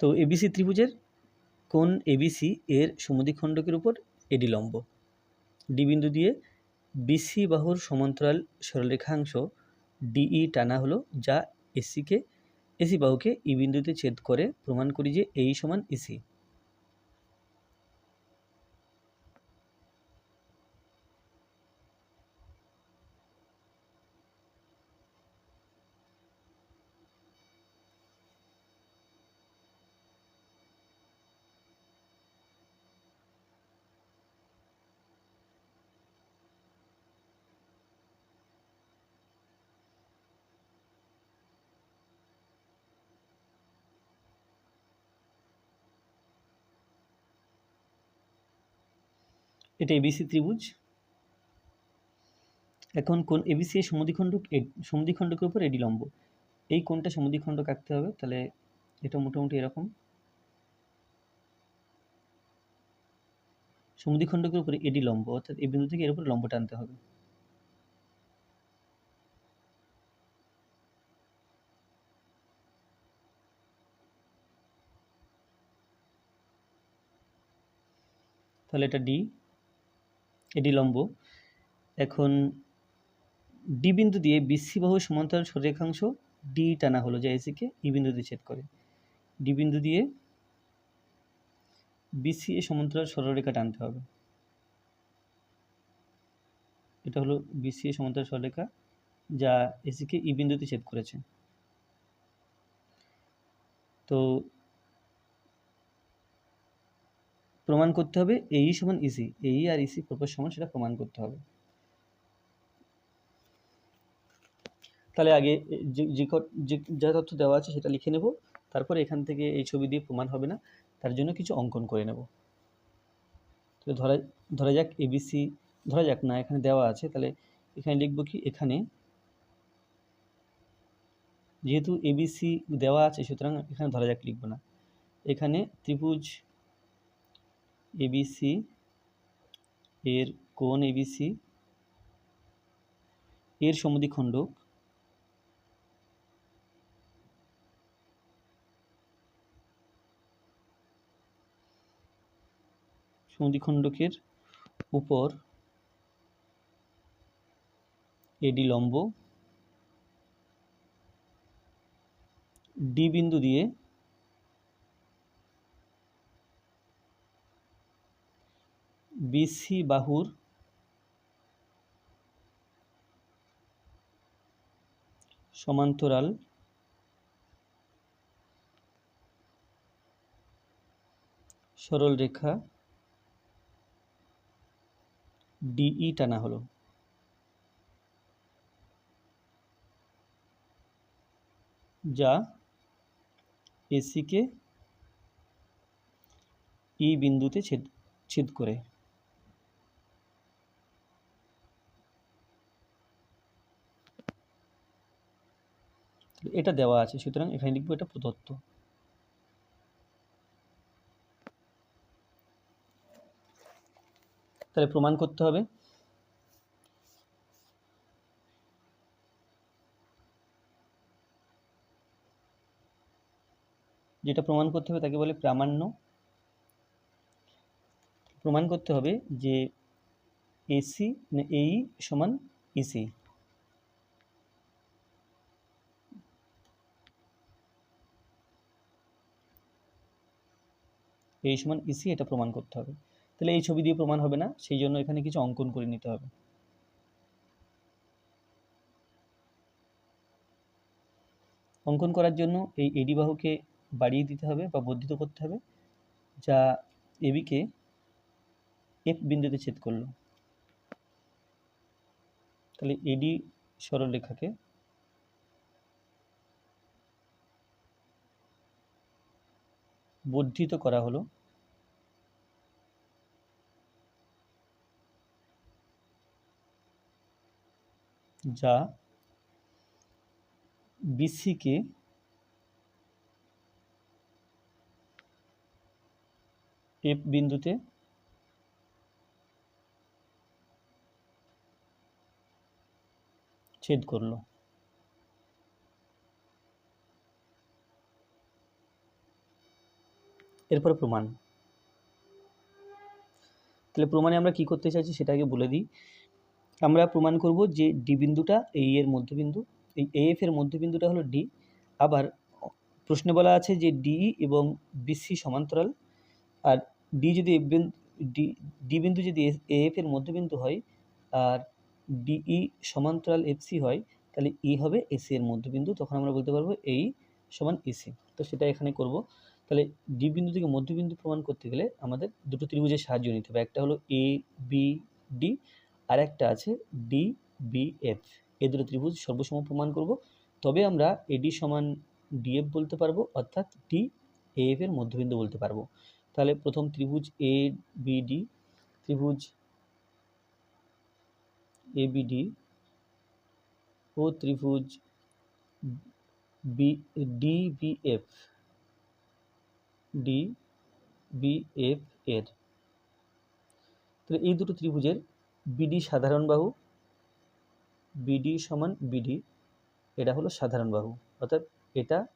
তো এবিসি ত্রিভুজের কোন এবিসি এর সমদ্বিখণ্ডকের উপর এডি লম্ব। ডি বিন্দু দিয়ে বিসি বাহুর সমান্তরাল সরলরেখাংশ ডিই টানা হলো, যা এসিকে এসি বাহুকে ই বিন্দুতে ছেদ করে প্রমাণ করি যে এই সমান ইসি এটা এবিসি ত্রিভুজ। এখন কোন এবিসি এর সমদ্বিখণ্ডক এ- সমদ্বিখণ্ডকের উপর এডি লম্ব। এই কোনটা সমদ্বিখণ্ডক আঁকতে হবে? তাহলে এটা মোটামুটি এরকম। সমদ্বিখণ্ডকের উপরে এডি লম্ব, অর্থাৎ এই বিন্দু থেকে এর উপরে লম্ব টানতে হবে। তাহলে এটা ডি এডি লম্ব। এখন ডি বিন্দু দিয়ে বিসি বাহু সমান্তরাল সরেখাংশ ডি টানা হলো, যা এসিকে ই বিন্দুতে ছেদ করে। ডি বিন্দু দিয়ে বিসি এ সমান্তরাল সরলরেখা টানতে হবে। এটা হলো বিসি এ সমান্তরাল সরলরেখা, যা এসিকে ই বিন্দুতে ছেদ করেছে। তো প্রমাণ করতে হবে এই সমান ইসি এই আর ইসি প্রপর সমান সেটা প্রমাণ করতে হবে। তাহলে আগে যে যে তথ্য দেওয়া আছে সেটা লিখে নেব, তারপর এখান থেকে এই ছবি দিয়ে প্রমাণ হবে না, তার জন্য কিছু অঙ্কন করে নেব। তো ধরা ধরা যাক এবিসি ধরা যাক না, এখানে দেওয়া আছে, তাহলে এখানে লিখব কি, এখানে যেহেতু এবিসি দেওয়া আছে, সুতরাং এখানে ধরা যাক লিখব না। এখানে ত্রিভুজ এবিসি এর কোণ এবিসি এর সমদ্বিখণ্ডক সমদ্বিখণ্ডকের উপর এডি লম্ব ডি বিন্দু দিয়ে বিসি বাহুর সমান্তরাল সরল রেখা ডিই টানা হলো। যা এসিকে ই বিন্দুতে ছেদ ছেদ করে। এটা দেওয়া আছে, সুতরাং এখানে লিখব এটা প্রদত্ত। তাহলে প্রমাণ করতে হবে। যেটা প্রমাণ করতে হবে তাকে বলে প্রামাণ্য। প্রমাণ করতে হবে যে এসি মানে এই সমান ইসি এই সমান ইসি এটা প্রমাণ করতে হবে। তাহলে এই ছবি দিয়ে প্রমাণ হবে না, সেই জন্য এখানে কিছু অঙ্কন করে নিতে হবে। অঙ্কন করার জন্য এই এডি বাহুকে বাড়িয়ে দিতে হবে বা বর্ধিত করতে হবে, যা এবিকে এফ বিন্দুতে ছেদ করল। তাহলে এডি সরলরেখাকে বর্ধিত করা হলো। যা বিসিকে এফ বিন্দুতে ছেদ করল। এরপর প্রমাণ। তাহলে প্রমাণে আমরা কি করতে চাইছি সেটা আগে বলে দিই। আমরা প্রমাণ করব যে ডি বিন্দুটা এই এর মধ্যবিন্দু, এই এএফ এর মধ্যবিন্দুটা হলো ডি আবার প্রশ্নে বলা আছে যে ডি এবং বিসি সমান্তরাল। আর ডি যদি এফ বিন্দু ডি ডি বিন্দু যদি এএফ এর মধ্যবিন্দু হয় আর ডিই সমান্তরাল এফসি হয়, তাহলে ই হবে এসি এর মধ্যবিন্দু। তখন আমরা বলতে পারব এই সমান এসি তো সেটা এখানে করব। তাহলে ডি বিন্দু থেকে মধ্যবিন্দু প্রমাণ করতে গেলে আমাদের দুটো ত্রিভুজের সাহায্য নিতে হবে। একটা হলো এ বি ডি আর একটা আছে ডি বি এফ এ দুটো ত্রিভুজ সর্বসম প্রমাণ করব। তবে আমরা এডি সমান ডিএফ বলতে পারব, অর্থাৎ ডি এফ এর মধ্যবিন্দু বলতে পারব। তাহলে প্রথম ত্রিভুজ এ বি ডি ত্রিভুজ এ বি ডি ও ত্রিভুজ B D B F D, B, F, এর। তাহলে এই দুটো ত্রিভুজের বিডি সাধারণ বাহু, বিডি সমান বিডি, এটা হলো সাধারণ বাহু। অর্থাৎ এটা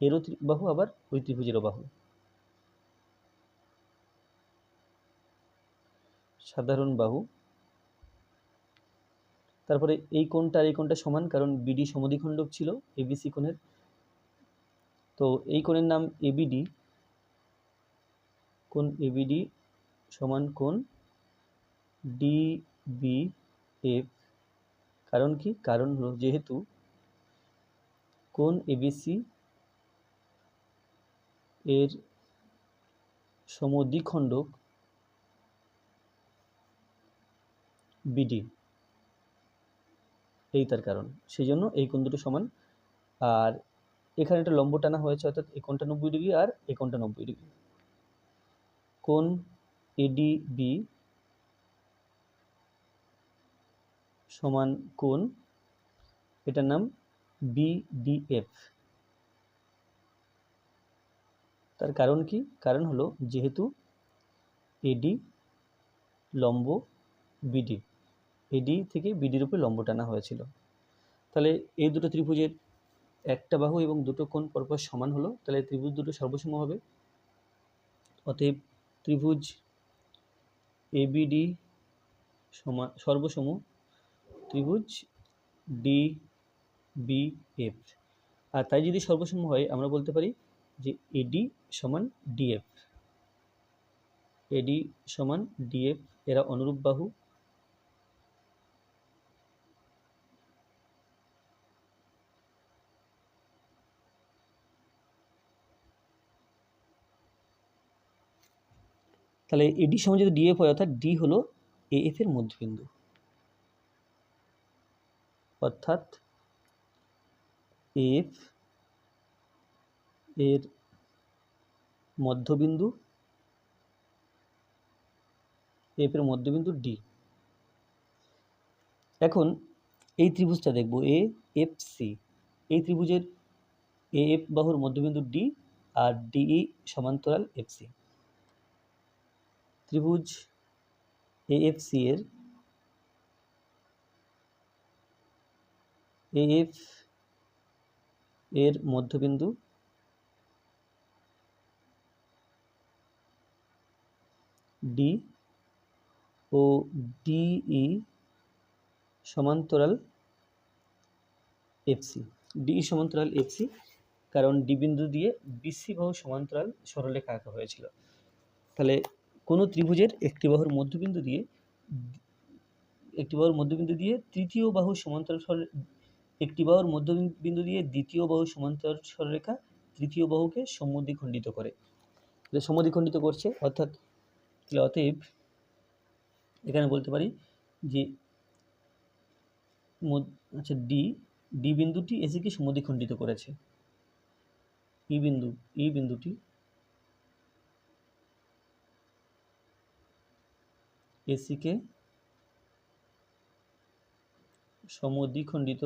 এরও বাহু, আবার ওই ত্রিভুজেরও বাহু। সাধারণ বাহু। তারপরে এই কোণটা আর এই কোণটা সমান, কারণ বিডি সমদ্বিখণ্ডক ছিল এবিসি কোণের। তো এই কোণের নাম এবিডি কোণ এবিডি সমান কোণ ডিবিএফ কারণ কি? কারণ হলো যেহেতু কোণ এবিসি এর সমদ্বিখণ্ডক বিডি এই তার কারণ। সেই জন্য এই কোণ দুটো সমান। আর এখানে একটা লম্ব টানা হয়েছে, অর্থাৎ এই নব্বই ডিগ্রি আর এই নব্বই ডিগ্রি। কোণ এডিবি সমান কোণ এটার নাম বিডিএফ তার কারণ কি? কারণ হলো যেহেতু এডি লম্ব বিডি এডি থেকে বিডির উপরে লম্ব টানা হয়েছিল। তাহলে এই দুটো ত্রিভুজের একটা বাহু এবং দুটো কোণ পরপর সমান হলো, তাহলে ত্রিভুজ দুটো সর্বসম হবে। অতএব ত্রিভুজ এবিডি সমান সর্বসম ত্রিভুজ ডি বি এফ আর তাই যদি সর্বসম হয়, আমরা বলতে পারি যে এডি সমান ডিএফ এডি সমান ডিএফ এরা অনুরূপ বাহু। তাহলে এডি সমান যদি ডিএফ হয়, অর্থাৎ ডি হলো এএফ এর মধ্যবিন্দু। অর্থাৎ এফ এর মধ্যবিন্দু এফ এর মধ্যবিন্দু ডি এখন এই ত্রিভুজটা দেখব এ এফ সি এই ত্রিভুজের এ এফ বাহুর মধ্যবিন্দু ডি আর ডিই সমান্তরাল এফ সি ত্রিভুজ এএফসি এর এএফ এর মধ্যবিন্দু ডি ও ডিই সমান্তরাল এফসি ডিই সমান্তরাল এফসি কারণ ডি বিন্দু দিয়ে বিসি বাহু সমান্তরাল সরলরেখা আঁকা হয়েছিল। তাহলে কোনো ত্রিভুজের একটি বাহুর মধ্যবিন্দু দিয়ে একটি বাহুর মধ্যবিন্দু দিয়ে তৃতীয় বাহু সমান্তরাল সরল একটি বাহুর মধ্যবিন্দু দিয়ে দ্বিতীয় বাহু সমান্তরাল সরলরেখা তৃতীয় বাহুকে সমদ্বিখণ্ডিত করে। সমদ্বিখণ্ডিত করছে, অর্থাৎ তাহলে অতএব এখানে বলতে পারি যে আচ্ছা ডি ডি বিন্দুটি এসিকে সমদ্বিখণ্ডিত করেছে। ই বিন্দু ই বিন্দুটি এসিকে সমদ্বিখণ্ডিত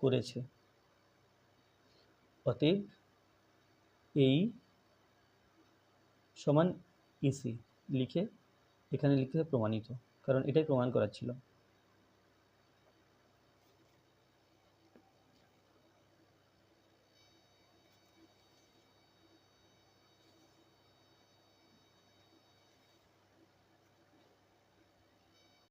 করেছে। অতএব এই সমান ইসি লিখে এখানে লিখতে প্রমাণিত, কারণ এটাই প্রমাণ করার ছিল।